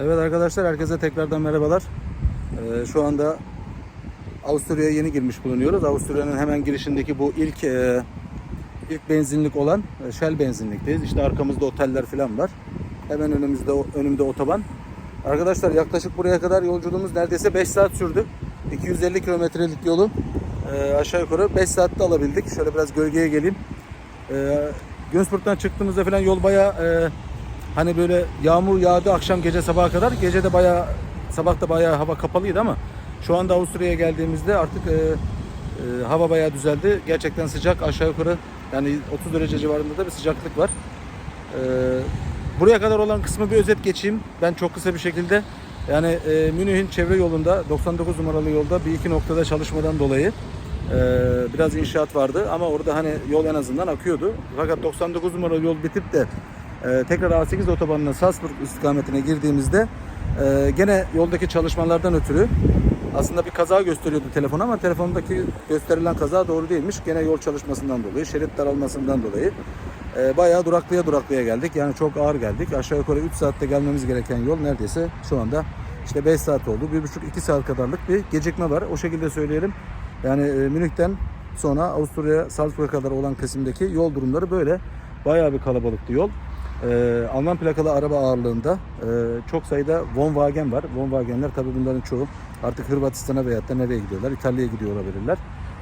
Evet arkadaşlar herkese tekrardan merhabalar. Ee, şu anda Avusturya'ya yeni girmiş bulunuyoruz. Avusturya'nın hemen girişindeki bu ilk e, ilk benzinlik olan e, Shell benzinlikteyiz. İşte arkamızda oteller falan var. Hemen önümüzde önümde otoban. Arkadaşlar yaklaşık buraya kadar yolculuğumuz neredeyse 5 saat sürdü. 250 kilometrelik yolu e, aşağı yukarı 5 saatte alabildik. Şöyle biraz gölgeye geleyim. E, Günzburg'dan çıktığımızda falan yol bayağı e, hani böyle yağmur yağdı akşam gece sabaha kadar. Gece de bayağı sabah da bayağı hava kapalıydı ama şu anda Avusturya'ya geldiğimizde artık e, e, hava bayağı düzeldi. Gerçekten sıcak aşağı yukarı yani 30 derece civarında da bir sıcaklık var. E, buraya kadar olan kısmı bir özet geçeyim. Ben çok kısa bir şekilde yani e, Münih'in çevre yolunda 99 numaralı yolda bir iki noktada çalışmadan dolayı e, biraz inşaat vardı ama orada hani yol en azından akıyordu. Fakat 99 numaralı yol bitip de e, tekrar A8 otobanına Salzburg istikametine girdiğimizde e, gene yoldaki çalışmalardan ötürü aslında bir kaza gösteriyordu telefon ama telefondaki gösterilen kaza doğru değilmiş. Gene yol çalışmasından dolayı, şerit daralmasından dolayı e, bayağı duraklaya duraklaya geldik. Yani çok ağır geldik. Aşağı yukarı 3 saatte gelmemiz gereken yol neredeyse şu anda işte 5 saat oldu. 1,5-2 saat kadarlık bir gecikme var. O şekilde söyleyelim. Yani e, Münih'ten sonra Avusturya Salzburg'a kadar olan kesimdeki yol durumları böyle. Bayağı bir kalabalıktı yol. Ee, Alman plakalı araba ağırlığında e, çok sayıda Volkswagen var. Volkswagenler tabi bunların çoğu artık Hırvatistan'a veyahut da nereye gidiyorlar? İtalya'ya gidiyor olabilirler.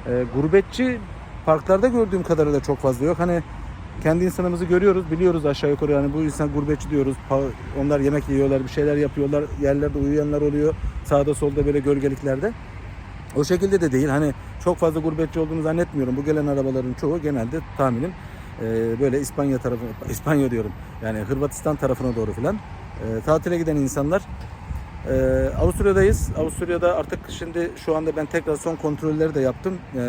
Ee, gurbetçi parklarda gördüğüm kadarıyla çok fazla yok. Hani kendi insanımızı görüyoruz, biliyoruz aşağı yukarı yani bu insan gurbetçi diyoruz. Onlar yemek yiyorlar, bir şeyler yapıyorlar. Yerlerde uyuyanlar oluyor. Sağda solda böyle gölgeliklerde. O şekilde de değil. Hani çok fazla gurbetçi olduğunu zannetmiyorum. Bu gelen arabaların çoğu genelde tahminim e, böyle İspanya tarafı, İspanya diyorum. Yani Hırvatistan tarafına doğru filan e, tatile giden insanlar. E, Avusturya'dayız. Avusturya'da artık şimdi şu anda ben tekrar son kontrolleri de yaptım. E,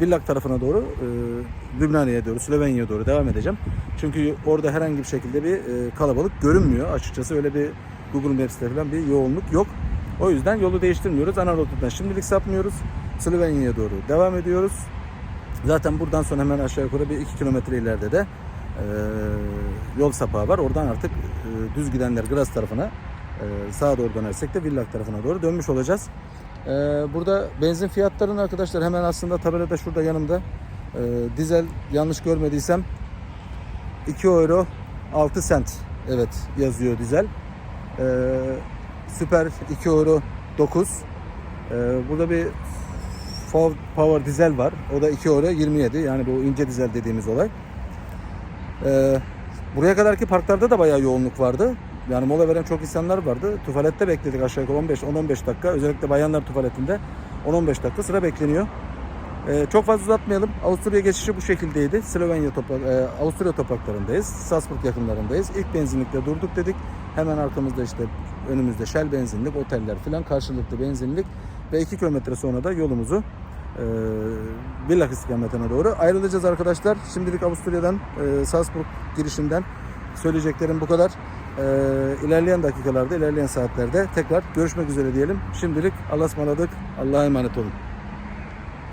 Villak tarafına doğru, e, Lübnaniye'ye doğru, Slovenya'ya doğru devam edeceğim. Çünkü orada herhangi bir şekilde bir e, kalabalık görünmüyor. Açıkçası öyle bir Google Maps'te falan bir yoğunluk yok. O yüzden yolu değiştirmiyoruz. Ana rotadan şimdilik sapmıyoruz. Slovenya'ya doğru devam ediyoruz. Zaten buradan sonra hemen aşağı yukarı bir 2 kilometre ileride de e, yol sapağı var. Oradan artık e, düz gidenler Graz tarafına e, sağa doğru dönersek de Villak tarafına doğru dönmüş olacağız. E, burada benzin fiyatlarını arkadaşlar hemen aslında tabelada şurada yanımda e, dizel yanlış görmediysem 2 euro 6 sent evet yazıyor dizel. E, süper 2 euro 9. E, burada bir Ford Power dizel var. O da 2 euro 27. Yani bu ince dizel dediğimiz olay. Ee, buraya kadarki parklarda da bayağı yoğunluk vardı. Yani mola veren çok insanlar vardı. Tuvalette bekledik aşağı yukarı 15-15 dakika. Özellikle bayanlar tuvaletinde 10-15 dakika sıra bekleniyor. Ee, çok fazla uzatmayalım. Avusturya geçişi bu şekildeydi. Slovenya toprak, e, Avusturya topraklarındayız. Salzburg yakınlarındayız. İlk benzinlikte durduk dedik. Hemen arkamızda işte önümüzde Shell benzinlik, oteller filan karşılıklı benzinlik ve 2 kilometre sonra da yolumuzu e, Villach istikametine doğru ayrılacağız arkadaşlar. Şimdilik Avusturya'dan e, Salzburg girişinden söyleyeceklerim bu kadar. E, ilerleyen dakikalarda, ilerleyen saatlerde tekrar görüşmek üzere diyelim. Şimdilik Allah'a ısmarladık. Allah'a emanet olun.